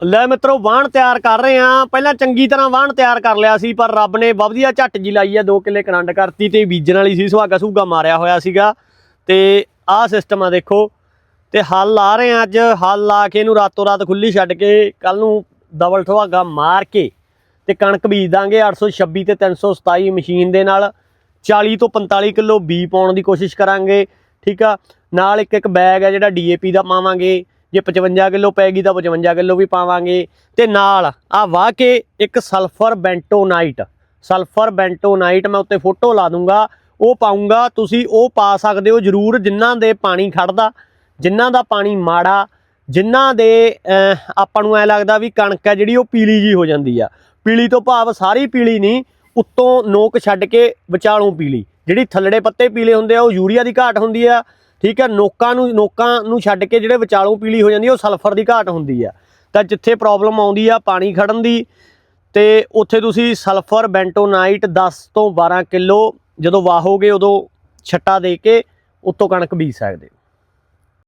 ਲੈ ਮਿੱਤਰੋ, ਵਾਹਣ ਤਿਆਰ ਕਰ ਰਹੇ ਆ ਪਹਿਲਾਂ ਚੰਗੀ ਤਰ੍ਹਾਂ ਵਾਹਣ ਤਿਆਰ ਕਰ ਲਿਆ ਸੀ, ਪਰ ਰੱਬ ਨੇ ਵਧੀਆ ਝੱਟ ਜੀ ਲਾਈ ਆ 2 ਕਿੱਲੇ ਕਰੰਡ ਕਰਤੀ ਤੇ ਬੀਜਣ ਵਾਲੀ ਸੀ, ਸੁਹਾਗਾ ਸੁਹਾਗਾ ਮਾਰਿਆ ਹੋਇਆ ਸੀਗਾ। ਤੇ ਆਹ ਸਿਸਟਮ ਆ ਦੇਖੋ, ਤੇ ਹੱਲ ਲਾ ਰਹੇ ਆ ਅੱਜ। ਹੱਲ ਲਾ ਕੇ ਇਹਨੂੰ ਰਾਤੋਂ ਰਾਤ ਖੁੱਲੀ ਛੱਡ ਕੇ ਕੱਲ ਨੂੰ ਡਬਲ ਠਵਾਗਾ ਮਾਰ ਕੇ ਤੇ ਕਣਕ ਬੀਜ ਦਾਂਗੇ 826 ਤੇ 327 ਮਸ਼ੀਨ ਦੇ ਨਾਲ। 40 ਤੋਂ 45 ਕਿਲੋ ਬੀ ਪਾਉਣ ਦੀ ਕੋਸ਼ਿਸ਼ ਕਰਾਂਗੇ, ਠੀਕ ਆ? ਨਾਲ ਇੱਕ ਇੱਕ ਬੈਗ ਹੈ ਜਿਹੜਾ ਡੀਏਪੀ ਦਾ ਪਾਵਾਂਗੇ। ਜੇ 55 ਕਿਲੋ ਪੈਗੀ ਤਾਂ 55 ਕਿਲੋ ਵੀ ਪਾਵਾਂਗੇ। ਤੇ ਨਾਲ ਆ ਵਾਹ ਕੇ ਇੱਕ ਸਲਫਰ ਬੈਂਟੋਨਾਈਟ। ਸਲਫਰ ਬੈਂਟੋਨਾਈਟ ਮੈਂ ਉੱਤੇ ਫੋਟੋ ਲਾ ਦੂੰਗਾ। ਉਹ ਪਾਉਂਗਾ ਤੁਸੀਂ ਉਹ ਪਾ ਸਕਦੇ ਹੋ ਜਰੂਰ ਜਿਨ੍ਹਾਂ ਦੇ ਪਾਣੀ ਖੜਦਾ ਜਿਨ੍ਹਾਂ ਦਾ ਪਾਣੀ ਮਾੜਾ ਜਿਨ੍ਹਾਂ ਦੇ ਆਪਾਂ ਨੂੰ ਐ ਲੱਗਦਾ ਵੀ ਕਣਕ ਹੈ ਜਿਹੜੀ ਉਹ ਪੀਲੀ ਜੀ ਹੋ ਜਾਂਦੀ ਆ। ਪੀਲੀ ਤੋਂ ਭਾਵ ਸਾਰੀ ਪੀਲੀ ਨਹੀਂ, ਉੱਤੋਂ ਨੋਕ ਛੱਡ ਕੇ ਵਿਚਾਲੋਂ ਪੀਲੀ। ਜਿਹੜੀ ਥੱਲੜੇ ਪੱਤੇ ਪੀਲੇ ਹੁੰਦੇ ਆ, ਉਹ ਯੂਰੀਆ ਦੀ ਘਾਟ ਹੁੰਦੀ ਆ ਠੀਕ ਹੈ, ਨੋਕਾਂ ਨੂੰ ਨੋਕਾਂ ਨੂੰ ਛੱਡ ਕੇ ਜਿਹੜੇ ਵਿਚਾਲੋਂ ਪੀਲੀ ਹੋ ਜਾਂਦੀ ਆ, ਉਹ ਸਲਫਰ ਦੀ ਘਾਟ ਹੁੰਦੀ ਆ। ਤਾਂ ਜਿੱਥੇ ਪ੍ਰੋਬਲਮ ਆਉਂਦੀ ਆ ਪਾਣੀ ਖੜਨ ਦੀ, ਤੇ ਉੱਥੇ ਤੁਸੀਂ ਸਲਫਰ ਬੈਂਟੋਨਾਈਟ 10 ਤੋਂ 12 ਕਿਲੋ ਜਦੋਂ ਵਾਹੋਗੇ ਉਦੋਂ ਛੱਟਾ ਦੇ ਕੇ ਉੱਤੋਂ ਕਣਕ ਬੀਜ ਸਕਦੇ ਹੋ।